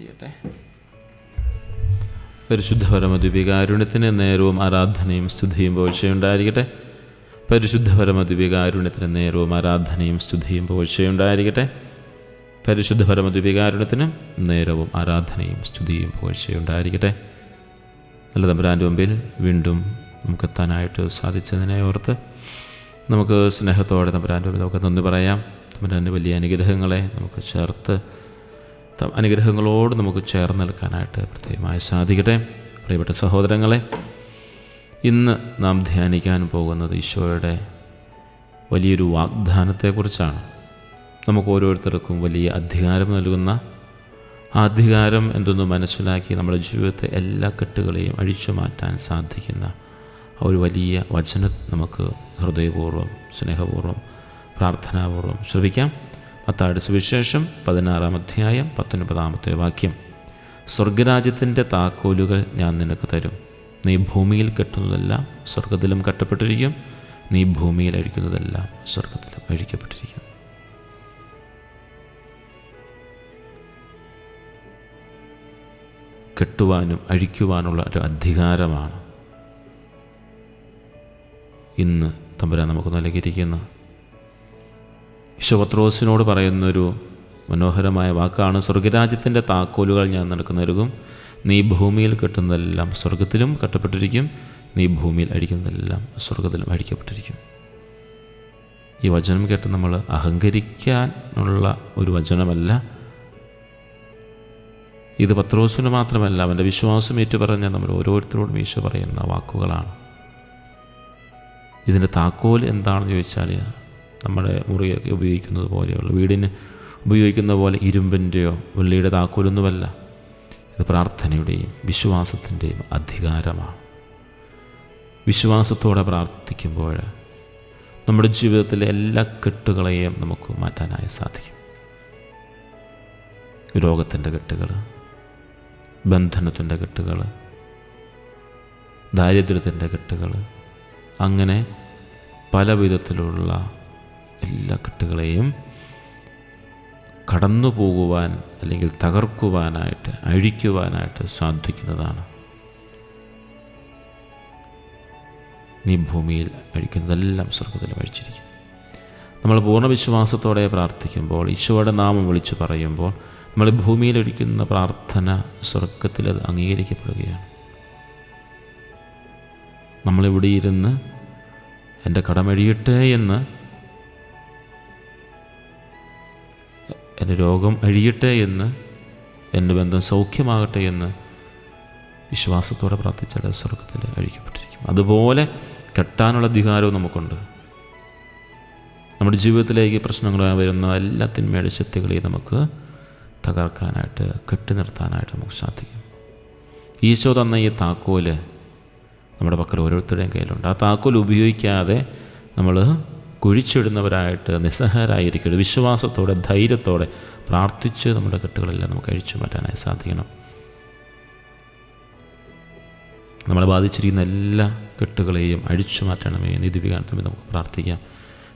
ചെയ്യട്ടെ. പരിശുദ്ധ പരമദ്വികാരുണ്യത്തിന് നേരവും ആരാധനയും സ്തുതിയും പോഴ്ചയുണ്ടായിരിക്കട്ടെ. പരിശുദ്ധ പരമദ്വികാരുണ്യത്തിന് നേരവും ആരാധനയും സ്തുതിയും പോഴ്ചയുണ്ടായിരിക്കട്ടെ. പരിശുദ്ധ പരമദ്വികാരുണ്യത്തിന് നേരവും ആരാധനയും സ്തുതിയും പോഴ്ചയുണ്ടായിരിക്കട്ടെ. നല്ല തമ്പുരാന്റെ മുമ്പിൽ വീണ്ടും നമുക്കെത്താനായിട്ട് സാധിച്ചതിനെ ഓർത്ത് നമുക്ക് സ്നേഹത്തോടെ തമ്പുരാന്റെ മുമ്പിൽ നമുക്ക് നന്ദി പറയാം. തമ്പുരാന്റെ വലിയ അനുഗ്രഹങ്ങളെ നമുക്ക് ചേർത്ത് അനുഗ്രഹങ്ങളോട് നമുക്ക് ചേർന്ന് നിൽക്കാനായിട്ട് പ്രത്യേകമായി സാധിക്കട്ടെ. പ്രിയപ്പെട്ട സഹോദരങ്ങളെ ഇന്ന് നാം ധ്യാനിക്കാൻ പോകുന്നത് ഈശോയുടെ വലിയൊരു വാഗ്ദാനത്തെക്കുറിച്ചാണ്. നമുക്ക് ഓരോരുത്തർക്കും വലിയ അധികാരം നൽകുന്ന ആ അധികാരം എന്തെന്ന് മനസ്സിലാക്കി നമ്മുടെ ജീവിതത്തെ എല്ലാ കെട്ടുകളെയും അഴിച്ചു മാറ്റാൻ സാധിക്കുന്ന ഒരു വലിയ വചനം നമുക്ക് ഹൃദയപൂർവം സ്നേഹപൂർവം പ്രാർത്ഥനാപൂർവം ശ്രവിക്കാം. മത്തായുടെ സുവിശേഷം പതിനാറാം അധ്യായം പത്തൊൻപതാമത്തെ വാക്യം. സ്വർഗരാജ്യത്തിന്റെ താക്കോലുകൾ ഞാൻ നിനക്ക് തരും. നീ ഭൂമിയിൽ കെട്ടുന്നതെല്ലാം സ്വർഗത്തിലും കെട്ടപ്പെട്ടിരിക്കും. നീ ഭൂമിയിൽ അഴിക്കുന്നതെല്ലാം സ്വർഗത്തിലും അഴിക്കപ്പെട്ടിരിക്കും. കെട്ടുവാനും അഴിക്കുവാനുള്ള ഒരു അധികാരമാണ് ഇന്ന് തമ്പുരാൻ നമുക്ക് നൽകിയിരിക്കുന്ന ഈശോപത്രോസിനോട് പറയുന്നൊരു മനോഹരമായ വാക്കാണ് സ്വർഗരാജ്യത്തിന്റെ താക്കോലുകൾ ഞാൻ നിനക്ക് നൽകും. നീ ഭൂമിയിൽ കെട്ടുന്നതെല്ലാം സ്വർഗത്തിലും കെട്ടപ്പെട്ടിരിക്കും. നീ ഭൂമിയിൽ അടിക്കുന്നതെല്ലാം സ്വർഗത്തിലും അടിക്കപ്പെട്ടിരിക്കും. ഈ വചനം കേട്ട് നമ്മൾ അഹങ്കരിക്കാനുള്ള ഒരു വചനമല്ല. ഇത് പത്രോസിന് മാത്രമല്ല അവന്റെ വിശ്വാസം ഏറ്റുപറഞ്ഞ നമ്മൾ ഓരോരുത്തരോടും ഈശോ പറയുന്ന വാക്കുകളാണ്. ഇതിന്റെ താക്കോൽ എന്താണെന്ന് ചോദിച്ചാൽ നമ്മുടെ മുറിയൊക്കെ ഉപയോഗിക്കുന്നത് പോലെയുള്ള. വീടിന് ഉപയോഗിക്കുന്ന പോലെ ഇരുമ്പിന്റെയോ വെള്ളിയുടെ താക്കോലൊന്നുമല്ല. ഇത് പ്രാർത്ഥനയുടെയും വിശ്വാസത്തിന്റെയും അധികാരമാണ്. വിശ്വാസത്തോടെ പ്രാർത്ഥിക്കുമ്പോൾ നമ്മുടെ ജീവിതത്തിലെ എല്ലാ കെട്ടുകളെയും നമുക്ക് മാറ്റാനായി സാധിക്കും. രോഗത്തിന്റെ കെട്ടുകൾ ബന്ധനത്തിന്റെ കെട്ടുകൾ ദാരിദ്ര്യത്തിന്റെ കെട്ടുകൾ അങ്ങനെ പല വിധത്തിലുള്ള എല്ലാ കെട്ടുകളെയും കടന്നു പോകുവാൻ അല്ലെങ്കിൽ തകർക്കുവാനായിട്ട് അഴിക്കുവാനായിട്ട് സാധിക്കുന്നതാണ്. നീ ഭൂമിയിൽ അഴിക്കുന്നതെല്ലാം സ്വർഗത്തിൽ അഴിച്ചിരിക്കും. നമ്മൾ പൂർണ വിശ്വാസത്തോടെ പ്രാർത്ഥിക്കുമ്പോൾ ഈശോയുടെ നാമം വിളിച്ചു പറയുമ്പോൾ നമ്മൾ ഭൂമിയിൽ ഒഴിക്കുന്ന പ്രാർത്ഥന സ്വർഗത്തിൽ അത് അംഗീകരിക്കപ്പെടുകയാണ്. നമ്മളിവിടെ ഇരുന്ന് എന്റെ കടമഴിയട്ടെ എന്ന് എന്റെ രോഗം അഴിയട്ടെ എന്ന് എന്റെ ബന്ധം സൗഖ്യമാകട്ടെ എന്ന് വിശ്വാസത്തോടെ പ്രാർത്ഥിച്ചാൽ സ്വർഗത്തിൽ അഴിക്കപ്പെട്ടിരിക്കും. അതുപോലെ കെട്ടാനുള്ള അധികാരവും നമുക്കുണ്ട്. നമ്മുടെ ജീവിതത്തിലേക്ക് പ്രശ്നങ്ങളായി വരുന്ന എല്ലാ തിന്മയുടെ ശക്തികളെയും നമുക്ക് തകർക്കാനായിട്ട് കെട്ടി നിർത്താനായിട്ട് നമുക്ക് സാധിക്കും. ഈശോ തന്ന ഈ താക്കോൽ നമ്മുടെ പക്കൽ ഓരോരുത്തരുടെയും കയ്യിലുണ്ട്. ആ താക്കോൽ ഉപയോഗിക്കാതെ നമ്മൾ കുഴിച്ചിടുന്നവരായിട്ട് നിസ്സഹാരായിരിക്കരുത് വിശ്വാസത്തോടെ ധൈര്യത്തോടെ പ്രാർത്ഥിച്ച് നമ്മുടെ കെട്ടുകളെല്ലാം നമുക്ക് അഴിച്ചു മാറ്റാനായി സാധിക്കണം. നമ്മളെ ബാധിച്ചിരിക്കുന്ന എല്ലാ കെട്ടുകളെയും അഴിച്ചു മാറ്റണമേ നിധിപികാനത്തുമേ നമുക്ക് പ്രാർത്ഥിക്കാം.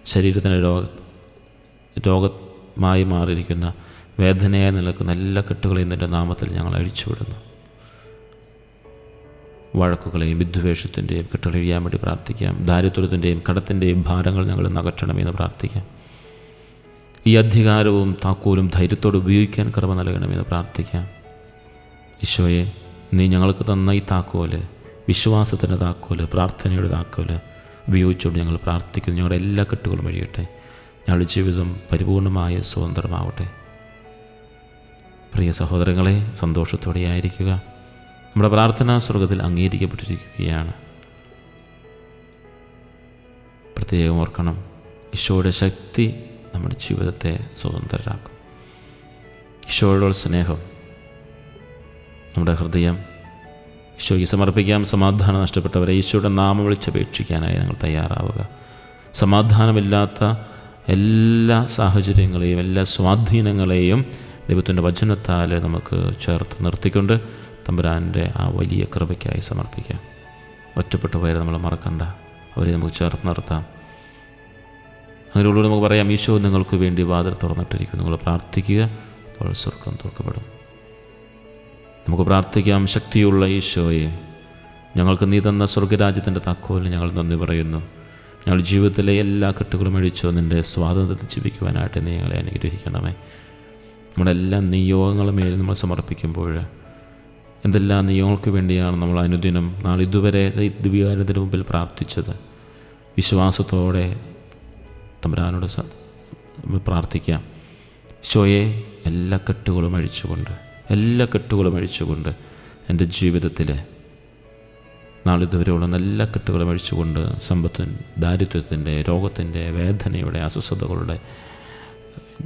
ശരീരത്തിന് രോഗ രോഗമായി മാറിയിരിക്കുന്ന വേദനയായി നിൽക്കുന്ന എല്ലാ കെട്ടുകളെയും നിന്റെ നാമത്തിൽ ഞങ്ങൾ അഴിച്ചുവിടുന്നു. വഴക്കുകളെയും വിദ്വേഷത്തിന്റെയും കെട്ടൊഴിയാൻ വേണ്ടി പ്രാർത്ഥിക്കാം. ദാരിദ്ര്യത്തിന്റെയും കടത്തിന്റെയും ഭാരങ്ങൾ ഞങ്ങൾ നകറ്റണമെന്ന് പ്രാർത്ഥിക്കാം. ഈ അധികാരവും താക്കോലും ധൈര്യത്തോടെ ഉപയോഗിക്കാൻ കൃപ നൽകണമെന്ന് പ്രാർത്ഥിക്കാം. ഈശോയെ നീ ഞങ്ങൾക്ക് തന്ന ഈ താക്കോൽ വിശ്വാസത്തിന്റെ താക്കോൽ പ്രാർത്ഥനയുടെ താക്കോൽ ഉപയോഗിച്ചുകൊണ്ട് ഞങ്ങൾ പ്രാർത്ഥിക്കുന്നു. ഞങ്ങളുടെ എല്ലാ കെട്ടുകളും വഴിയട്ടെ ഞങ്ങളുടെ ജീവിതം പരിപൂർണമായ സ്വതന്ത്രമാവട്ടെ. പ്രിയ സഹോദരങ്ങളെ സന്തോഷത്തോടെ ആയിരിക്കുക നമ്മുടെ പ്രാർത്ഥനാ സ്വർഗത്തിൽ അംഗീകരിക്കപ്പെട്ടിരിക്കുകയാണ്. പ്രത്യേകം ഓർക്കണം ഈശോയുടെ ശക്തി നമ്മുടെ ജീവിതത്തെ സ്വതന്ത്രരാക്കും. ഈശോയുടെ സ്നേഹം നമ്മുടെ ഹൃദയം ഈശോയ്ക്ക് സമർപ്പിക്കാം. സമാധാനം നഷ്ടപ്പെട്ടവരെ ഈശോയുടെ നാമം വിളിച്ചപേക്ഷിക്കാനായി നിങ്ങൾ തയ്യാറാവുക. സമാധാനമില്ലാത്ത എല്ലാ സാഹചര്യങ്ങളെയും എല്ലാ സ്വാധീനങ്ങളെയും ദൈവത്തിന്റെ വചനത്താൽ നമുക്ക് ചേർത്ത് നിർത്തിക്കൊണ്ട് തമ്പുരാന്റെ ആ വലിയ കൃപയ്ക്കായി സമർപ്പിക്കാം. ഒറ്റപ്പെട്ടു പോയാൽ നമ്മൾ മറക്കണ്ട. അവരെ നമുക്ക് ചേർത്ത് നിർത്താം. അങ്ങനെയുള്ളവർ നമുക്ക് പറയാം ഈശോ നിങ്ങൾക്ക് വേണ്ടി വാതിൽ തുറന്നിട്ടിരിക്കും നിങ്ങൾ പ്രാർത്ഥിക്കുക അപ്പോൾ സ്വർഗം തുറക്കപ്പെടും. നമുക്ക് പ്രാർത്ഥിക്കാം ശക്തിയുള്ള ഈശോയെ ഞങ്ങൾക്ക് നീ തന്ന സ്വർഗരാജ്യത്തിന്റെ താക്കോലിന് ഞങ്ങൾ നന്ദി പറയുന്നു. ഞങ്ങൾ ജീവിതത്തിലെ എല്ലാ കെട്ടുകളും അഴിച്ചോ നിന്റെ സ്വാതന്ത്ര്യത്തിൽ ജീവിക്കുവാനായിട്ട് നീ ഞങ്ങളെ അനുഗ്രഹിക്കണമേ. നമ്മുടെ എല്ലാ നിയോഗങ്ങളും മേൽ നമ്മൾ സമർപ്പിക്കുമ്പോൾ എന്തെല്ലാം നിയമങ്ങൾക്ക് വേണ്ടിയാണ് നമ്മൾ അനുദിനം നാളിതുവരെ ദിവ്യകാരത്തിന് മുമ്പിൽ പ്രാർത്ഥിച്ചത്. വിശ്വാസത്തോടെ തമ്പുരാനോട് പ്രാർത്ഥിക്കാം. ഈശോയെ എല്ലാ കെട്ടുകളും അഴിച്ചുകൊണ്ട് എല്ലാ കെട്ടുകളും അഴിച്ചുകൊണ്ട് എന്റെ ജീവിതത്തിൽ നാളിതുവരെയുള്ള നല്ല കെട്ടുകളും അഴിച്ചുകൊണ്ട് സമ്പത്ത് ദാരിദ്ര്യത്തിന്റെ രോഗത്തിന്റെ വേദനയുടെ അസ്വസ്ഥതകളുടെ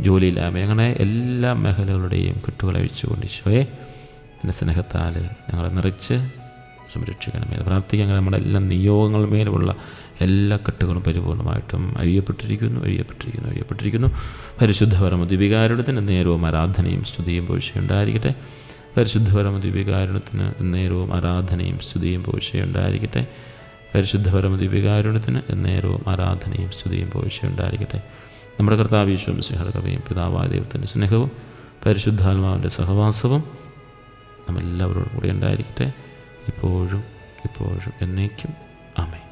ജോലിയില്ലായ്മ അങ്ങനെ എല്ലാ മേഖലകളുടെയും കെട്ടുകൾ അഴിച്ചുകൊണ്ട് ഈശോയെ എന്റെ സ്നേഹത്താൽ ഞങ്ങളെ നിറച്ച് സംരക്ഷിക്കണമേ. പ്രാർത്ഥിക്കുക അങ്ങനെ നമ്മുടെ എല്ലാ നിയോഗങ്ങൾ മേലുമുള്ള എല്ലാ കെട്ടുകളും പരിപൂർണമായിട്ടും അഴിയപ്പെട്ടിരിക്കുന്നു അഴിയപ്പെട്ടിരിക്കുന്നു അഴിയപ്പെട്ടിരിക്കുന്നു. പരിശുദ്ധ പരമദ്വികാരുടത്തിന് നേരവും ആരാധനയും സ്തുതിയും പോഴ്ചയുണ്ടായിരിക്കട്ടെ പരിശുദ്ധപരമ ദ്വീപികാരുണത്തിന് നേരവും ആരാധനയും സ്തുതിയും പോഴ്ചയുണ്ടായിരിക്കട്ടെ പരിശുദ്ധപരമ ദ്വീപികാരുണത്തിന് നേരവും ആരാധനയും സ്തുതിയും പോഴ്ചയുണ്ടായിരിക്കട്ടെ നമ്മുടെ കർത്താവ് സിഹർ സ്നേഹകവയും പിതാവായ ദൈവത്തിന്റെ സ്നേഹവും പരിശുദ്ധാത്മാവിന്റെ സഹവാസവും നമ്മെല്ലാവരോടും കൂടി ഉണ്ടായിരിക്കട്ടെ. ഇപ്പോഴും ഇപ്പോഴും എന്നേക്കും. അമേ